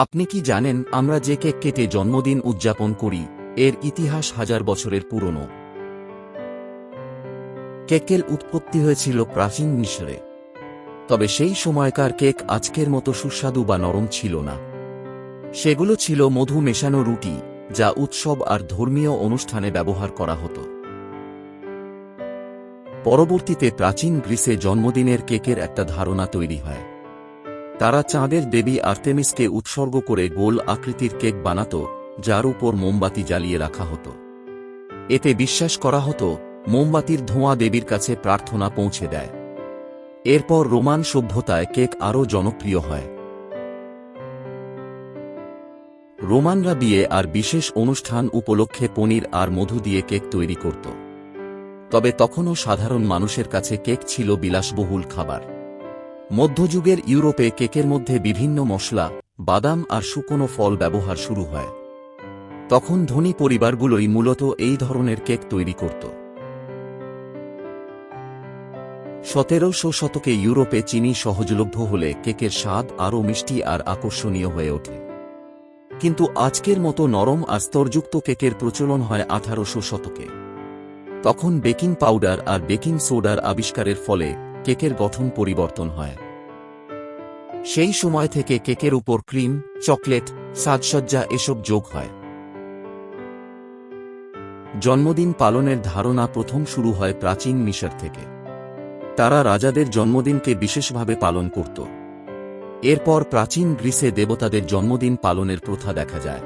আপনি কি জানেন আমরা যে কেক কেটে জন্মদিন উদযাপন করি, এর ইতিহাস হাজার বছরের পুরনো। কেকের উৎপত্তি হয়েছিল প্রাচীন মিশরে। তবে সেই সময়কার কেক আজকের মতো সুস্বাদু বা নরম ছিল না। সেগুলো ছিল মধু মেশানো রুটি, যা উৎসব আর ধর্মীয় অনুষ্ঠানে ব্যবহার করা হতো। পরবর্তীতে প্রাচীন গ্রিসে জন্মদিনের কেকের একটা ধারণা তৈরি হয়। তারা চাঁদের দেবী আর্তেমিসকে উৎসর্গ করে গোল আকৃতির কেক বানাত, যার উপর মোমবাতি জ্বালিয়ে রাখা হতো। এতে বিশ্বাস করা হতো, মোমবাতির ধোঁয়া দেবীর কাছে প্রার্থনা পৌঁছে দেয়। এরপর রোমান সভ্যতায় কেক আরও জনপ্রিয় হয়। রোমানরা বিয়ে আর বিশেষ অনুষ্ঠান উপলক্ষে পনির আর মধু দিয়ে কেক তৈরি করত। তবে তখনও সাধারণ মানুষের কাছে কেক ছিল বিলাসবহুল খাবার। মধ্যযুগের ইউরোপে কেকের মধ্যে বিভিন্ন মশলা, বাদাম আর শুকনো ফল ব্যবহার শুরু হয়। তখন ধনী পরিবারগুলোই মূলত এই ধরনের কেক তৈরি করত। সতেরোশো শতকে ইউরোপে চিনি সহজলভ্য হলে কেকের স্বাদ আরও মিষ্টি আর আকর্ষণীয় হয়ে ওঠে। কিন্তু আজকের মতো নরম আর স্তরযুক্ত কেকের প্রচলন হয় আঠারোশো শতকে। তখন বেকিং পাউডার আর বেকিং সোডার আবিষ্কারের ফলে কেকের গঠন পরিবর্তন হয়। সেই সময় থেকে কেকের উপর ক্রিম, চকলেট, সাজসজ্জা এসব যোগ হয়। জন্মদিন পালনের ধারণা প্রথম শুরু হয় প্রাচীন মিশর থেকে। তারা রাজাদের জন্মদিনকে বিশেষভাবে পালন করত। এরপর প্রাচীন গ্রিসে দেবতাদের জন্মদিন পালনের প্রথা দেখা যায়।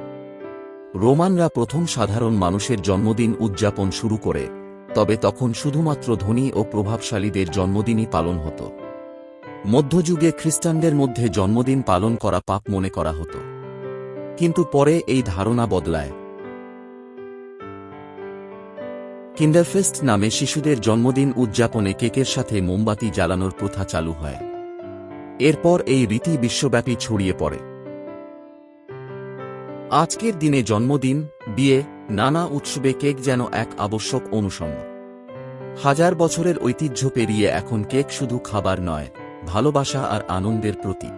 রোমানরা প্রথম সাধারণ মানুষের জন্মদিন উদযাপন শুরু করে। তবে তখন শুধুমাত্র ধনী ও প্রভাবশালীদের জন্মদিনই পালন হতো। মধ্যযুগে খ্রিস্টানদের মধ্যে জন্মদিন পালন করা পাপ মনে করা হতো। কিন্তু পরে এই ধারণা বদলায়। কিন্ডারফেস্ট নামে শিশুদের জন্মদিন উদযাপনে কেকের সাথে মোমবাতি জ্বালানোর প্রথা চালু হয়। এরপর এই রীতি বিশ্বব্যাপী ছড়িয়ে পড়ে। আজকের দিনে জন্মদিন, বিয়ে নানা উৎসবে কেক যেন এক আবশ্যক অনুষঙ্গ। হাজার বছরের ঐতিহ্য পেরিয়ে এখন কেক শুধু খাবার নয়, ভালোবাসা আর আনন্দের প্রতীক।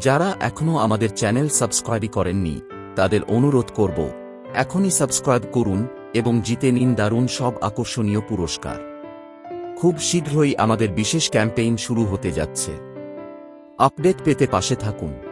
যারা এখনও আমাদের চ্যানেল সাবস্ক্রাইব করেননি, তাদের অনুরোধ করব, এখনই সাবস্ক্রাইব করুন এবং জিতে নিন দারুণ সব আকর্ষণীয় পুরস্কার। খুব শীঘ্রই আমাদের বিশেষ ক্যাম্পেইন শুরু হতে যাচ্ছে। আপডেট পেতে পাশে থাকুন।